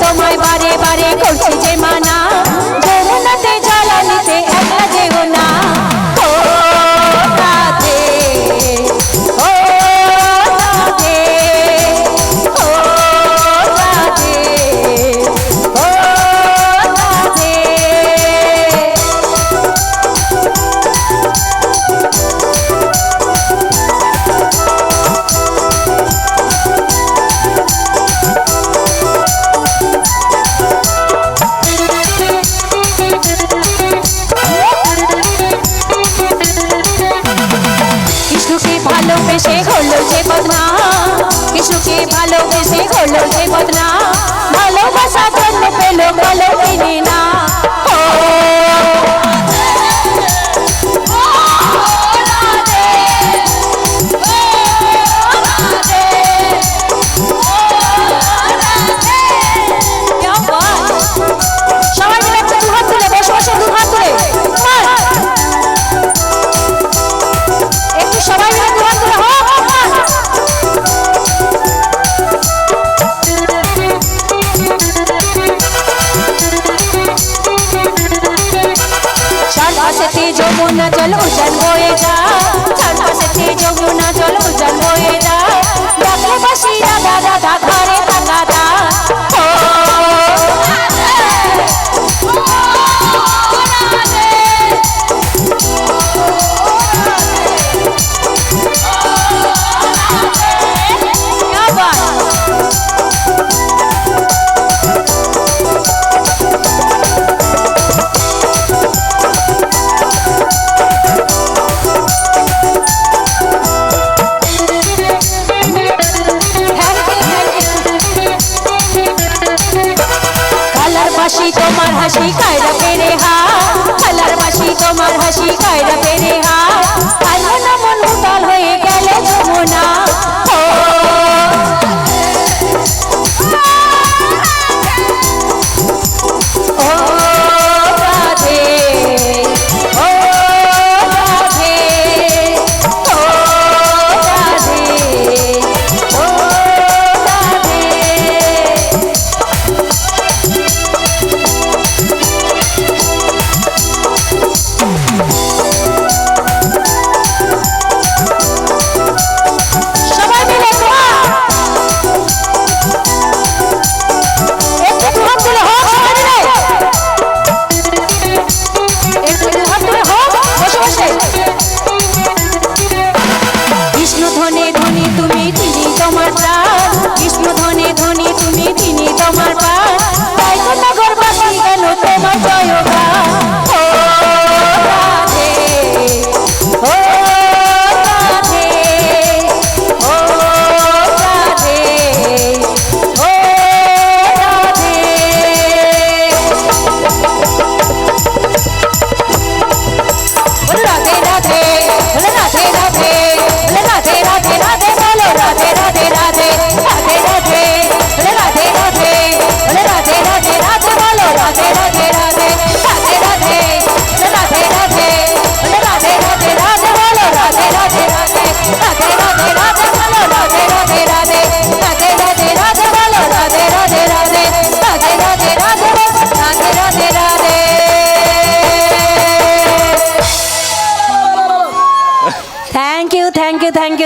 তোমায় বারে বারে করছি যে মানা যমুনাতে জ্বালানিতে একা যেও না। ভালোবেসে হলো যে বদনাম কৃষ্ণকে ভালোবেসে হলো যে বদনাম যমুনা জল উজান বয়ে যা। চারপাশে যমুনা জল উজান 奇怪的飞 thank you thank you